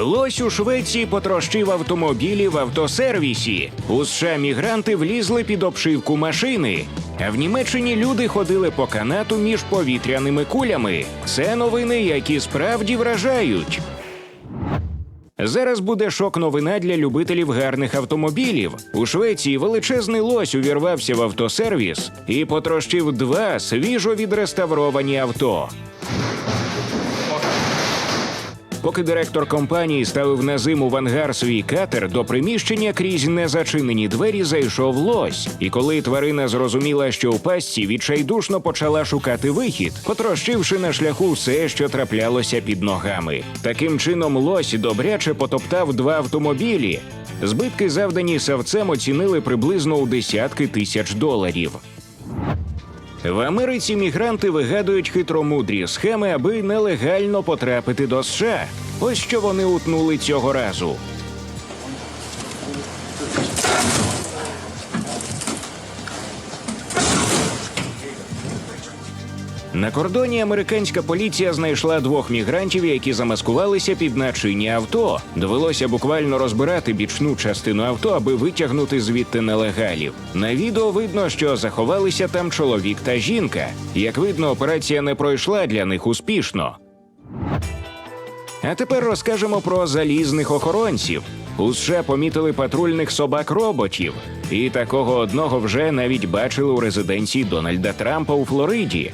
Лось у Швеції потрощив автомобілі в автосервісі. У США мігранти влізли під обшивку машини. А в Німеччині люди ходили по канату між повітряними кулями. Це новини, які справді вражають. Зараз буде шок новина для любителів гарних автомобілів. У Швеції величезний лось увірвався в автосервіс і потрощив два свіжо відреставровані авто. Поки директор компанії ставив на зиму в ангар свій катер, до приміщення крізь незачинені двері зайшов лось. І коли тварина зрозуміла, що у пастці відчайдушно почала шукати вихід, потрощивши на шляху все, що траплялося під ногами. Таким чином, лось добряче потоптав два автомобілі. Збитки, завдані савцем, оцінили приблизно у десятки тисяч доларів. В Америці мігранти вигадують хитромудрі схеми, аби нелегально потрапити до США. Ось що вони утнули цього разу. На кордоні американська поліція знайшла двох мігрантів, які замаскувалися під начинні авто. Довелося буквально розбирати бічну частину авто, аби витягнути звідти нелегалів. На відео видно, що заховалися там чоловік та жінка. Як видно, операція не пройшла для них успішно. А тепер розкажемо про залізних охоронців. У США помітили патрульних собак-роботів, і такого одного вже навіть бачили у резиденції Дональда Трампа у Флориді.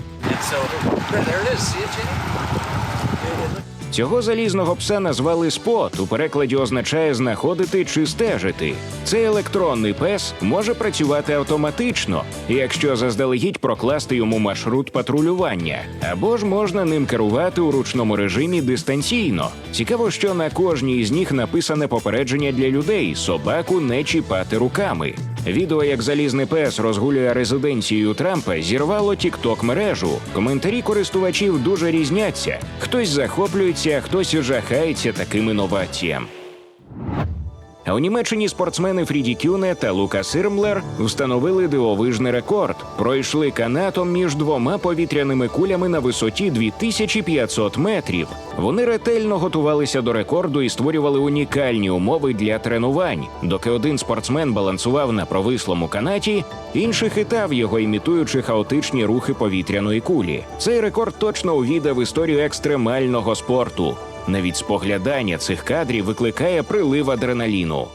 Цього залізного пса назвали спот. У перекладі означає знаходити чи стежити. Цей електронний пес може працювати автоматично, якщо заздалегідь прокласти йому маршрут патрулювання, або ж можна ним керувати у ручному режимі дистанційно. Цікаво, що на кожній з них написане попередження для людей: собаку не чіпати руками. Відео, як залізний пес розгулює резиденцію Трампа, зірвало тікток мережу. Коментарі користувачів дуже різняться. Хтось захоплюється, хтось жахається таким інноваціям. А у Німеччині спортсмени Фріді Кюне та Лука Сирмлер встановили дивовижний рекорд. Пройшли канатом між двома повітряними кулями на висоті 2500 метрів. Вони ретельно готувалися до рекорду і створювали унікальні умови для тренувань. Доки один спортсмен балансував на провислому канаті, інший хитав його, імітуючи хаотичні рухи повітряної кулі. Цей рекорд точно увійде в історію екстремального спорту. Навіть споглядання цих кадрів викликає прилив адреналіну.